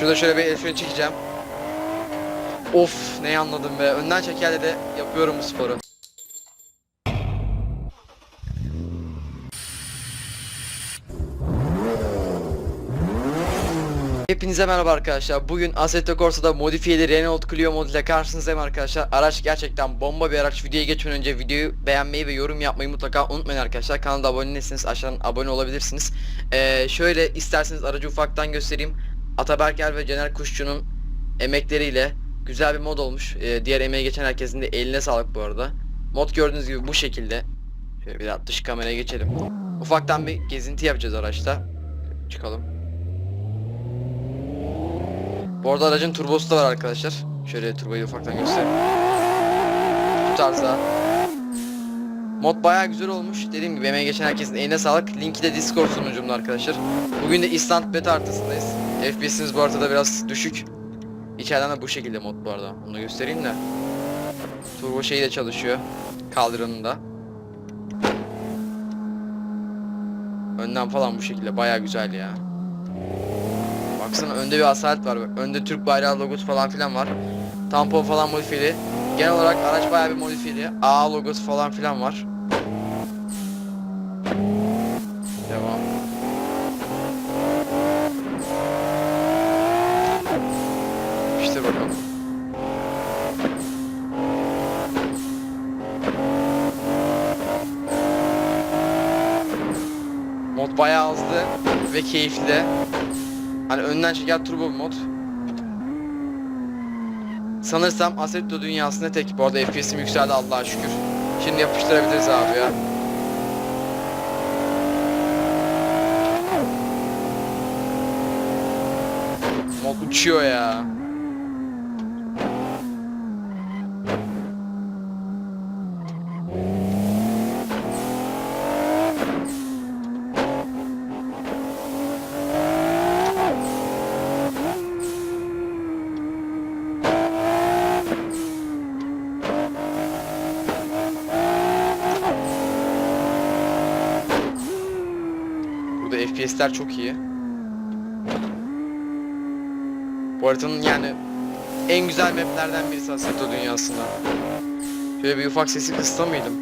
Şurada şöyle bir el freni çekeceğim. Of ne anladım be. Önden çekerle de yapıyorum bu sporu. Hepinize merhaba arkadaşlar. Bugün Assetto Corsa'da modifiyeli Renault Clio moduyla karşınızdayım arkadaşlar. Araç gerçekten bomba bir araç. Videoya geçmeden önce videoyu beğenmeyi ve yorum yapmayı mutlaka unutmayın arkadaşlar. Kanala abone değilseniz aşağıdan abone olabilirsiniz. Ee, şöyle isterseniz aracı ufaktan göstereyim. Ataberker ve Cener Kuşçu'nun emekleriyle güzel bir mod olmuş. Ee, diğer emeği geçen herkesin de eline sağlık bu arada. Mod gördüğünüz gibi bu şekilde. Şöyle bir dış kameraya geçelim. Ufaktan bir gezinti yapacağız araçta. Çıkalım. Bu arada aracın turbosu da var arkadaşlar. Şöyle turboyu ufaktan göstereyim. Bu tarzda. Mod bayağı güzel olmuş. Dediğim gibi emeğe geçen herkesin eline sağlık. Linki de Discord sunucumda arkadaşlar. Bugün de instant beta artısındayız. FPS'imiz bu arada biraz düşük. İçeriden de bu şekilde mod bu arada. Onu göstereyim de. Turbo şeyi de çalışıyor. Kaldıranında. Önden falan bu şekilde bayağı güzel ya. Baksana önde bir asalet var. Önde Türk bayrağı logosu falan filan var. Tampon falan modifiyeli. Genel olarak araç bayağı bir modifiyeli. A logosu falan filan var. Devam. İşte bakalım. Mod bayağı hızlı ve keyifli. Hani önden çeker turbo mod. Sanırsam Assetto dünyasında tek. Bu arada FPS'im yükseldi Allah'a şükür. Şimdi yapıştırabiliriz abi ya. Mod uçuyor ya. FPS'ler çok iyi. Bu haritanın yani en güzel maplerden birisi Assetto dünyasında. Şöyle bir ufak sesi kısta mıydım?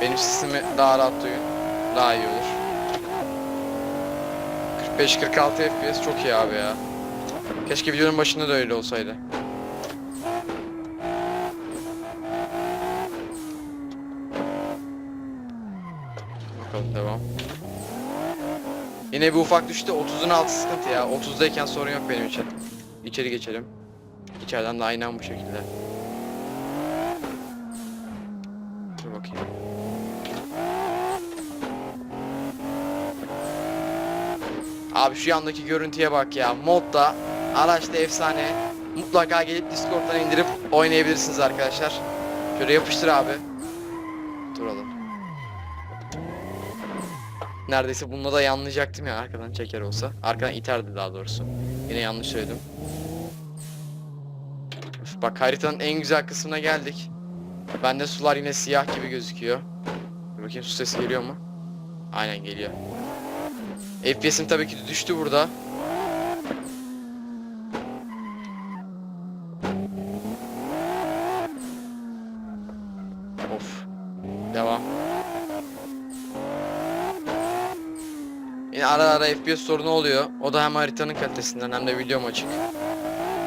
Benim sesimi daha rahat duyun. Daha iyi olur. 45-46 FPS çok iyi abi ya. Keşke videonun başında da öyle olsaydı. Bakalım devam. Yine bir ufak düştü. 30'un altı sıkıntı ya. 30'dayken sorun yok benim için. İçeri geçelim. İçeriden de aynen bu şekilde. Dur bakayım. Abi şu yandaki görüntüye bak ya. Modda araçta efsane. Mutlaka gelip Discord'dan indirip oynayabilirsiniz arkadaşlar. Şöyle yapıştır abi. Neredeyse bununla da yanlayacaktım ya arkadan çeker olsa. Arkadan iterdi daha doğrusu. Yine yanlış söyledim. Üf, bak haritanın en güzel kısmına geldik. Bende sular yine siyah gibi gözüküyor. Bir bakayım su sesi geliyor mu? Aynen geliyor. FPS'im tabii ki düştü burada. Of. Devam. Yine ara ara FPS sorunu oluyor. O da hem haritanın kalitesinden hem de videom açık.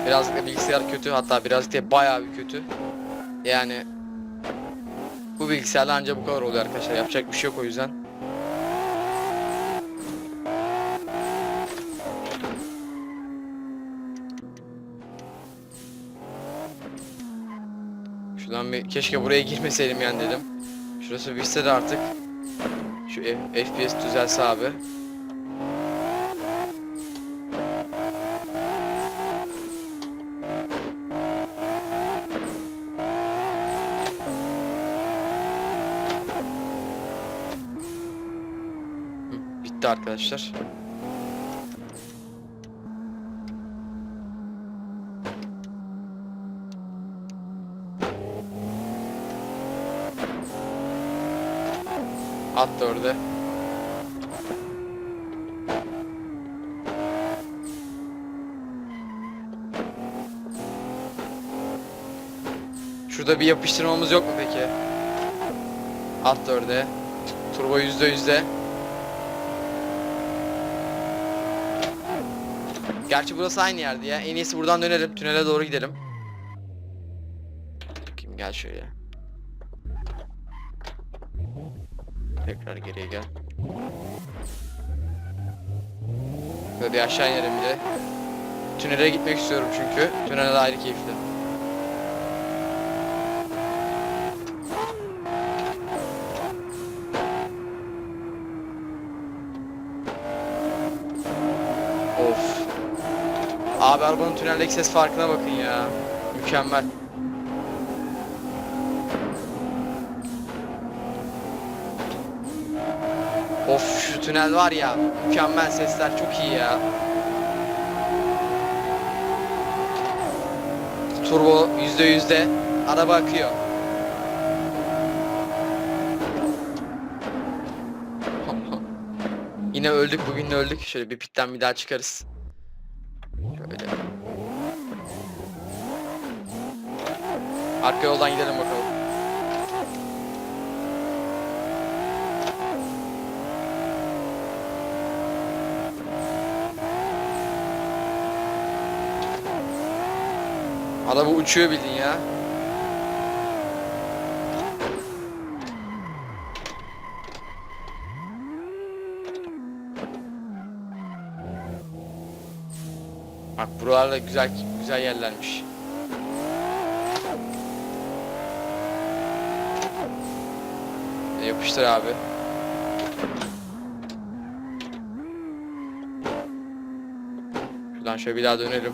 Birazcık da bilgisayar kötü hatta birazcık da bayağı bir kötü. Yani bu bilgisayarla ancak bu kadar oluyor arkadaşlar. Yapacak bir şey yok o yüzden. Şuradan bir keşke buraya girmeseydim yani dedim. Şurası bitse de artık şu F- FPS düzelse abi. bitti arkadaşlar. At dörde. Şurada bir yapıştırmamız yok mu peki? At dörde. Turbo yüzde yüzde. Gerçi burası aynı yerdi ya. En iyisi buradan dönelim. Tünele doğru gidelim. Bakayım gel şöyle. Tekrar geriye gel. Böyle bir aşağı inelim bir de. Tünele gitmek istiyorum çünkü. Tünele de ayrı keyifli. Of. Abi arabanın tüneldeki ses farkına bakın ya. Mükemmel. Of şu tünel var ya. Mükemmel sesler çok iyi ya. Turbo yüzde yüzde. Araba akıyor. Yine öldük bugün de öldük. Şöyle bir pitten bir daha çıkarız. Şöyle. Arka yoldan gidelim bakalım. Araba uçuyor bildin ya. Bak buralarda güzel güzel yerlermiş. Yapıştır abi. Şuradan şöyle bir daha dönelim.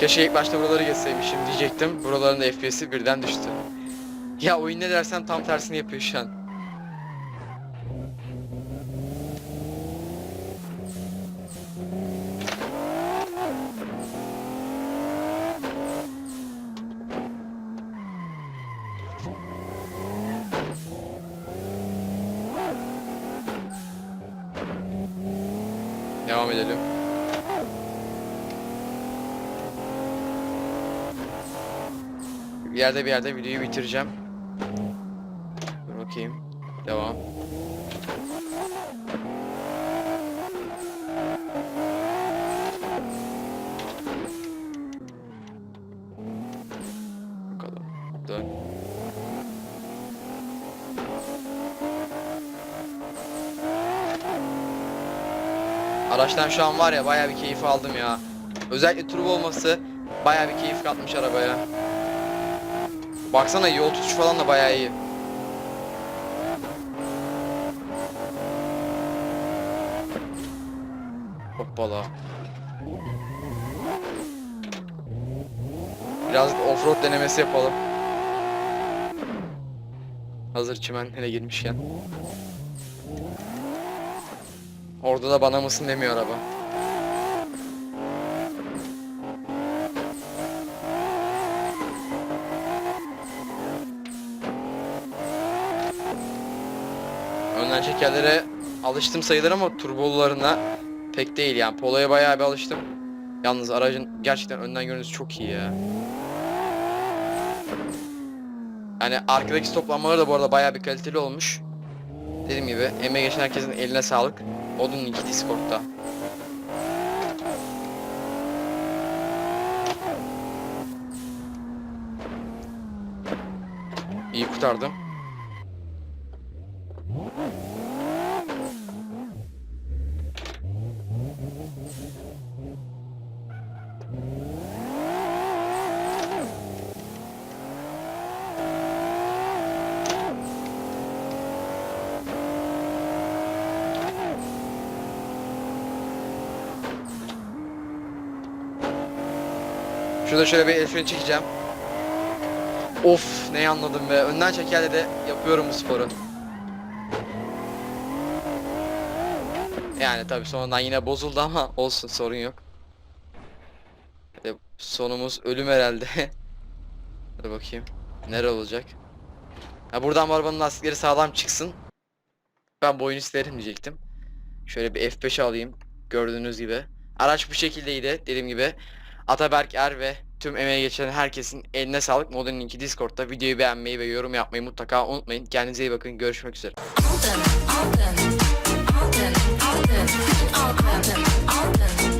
Keşke ilk başta buraları geçseymişim diyecektim. Buraların da FPS'i birden düştü. Ya oyun ne dersen tam tersini yapıyor şu an. Devam edelim. Bir yerde bir yerde videoyu bitireceğim. Dur bakayım. Devam. Bakalım. Dön. Araçtan şu an var ya bayağı bir keyif aldım ya. Özellikle turbo olması bayağı bir keyif katmış arabaya. Baksana yol tutuş falan da bayağı iyi. Hoppala. Biraz offroad denemesi yapalım. Hazır çimenlere girmişken. Orada da bana mısın demiyor araba. Önden çekerlere alıştım sayılır ama turbolularına pek değil yani. Polo'ya bayağı bir alıştım. Yalnız aracın gerçekten önden görünüsü çok iyi ya. Yani arkadaki stoplanmaları da bu arada bayağı bir kaliteli olmuş. Dediğim gibi emeği geçen herkesin eline sağlık. Odun 2 Discord'da. İyi kurtardım. Şurada şöyle bir el freni çekeceğim. Of ne anladım be. Önden çekerle de yapıyorum bu sporu. Yani tabi sonradan yine bozuldu ama olsun sorun yok. Böyle sonumuz ölüm herhalde. Hadi bakayım. Nere olacak? Ha buradan bu arabanın lastikleri sağlam çıksın. Ben boyun isterim diyecektim. Şöyle bir F5 alayım. Gördüğünüz gibi. Araç bu şekildeydi dediğim gibi. Ataberk Er ve tüm emeği geçen herkesin eline sağlık. Modun linki Discord'da. Videoyu beğenmeyi ve yorum yapmayı mutlaka unutmayın. Kendinize iyi bakın. Görüşmek üzere. Alden, Alden, Alden, Alden, Alden, Alden,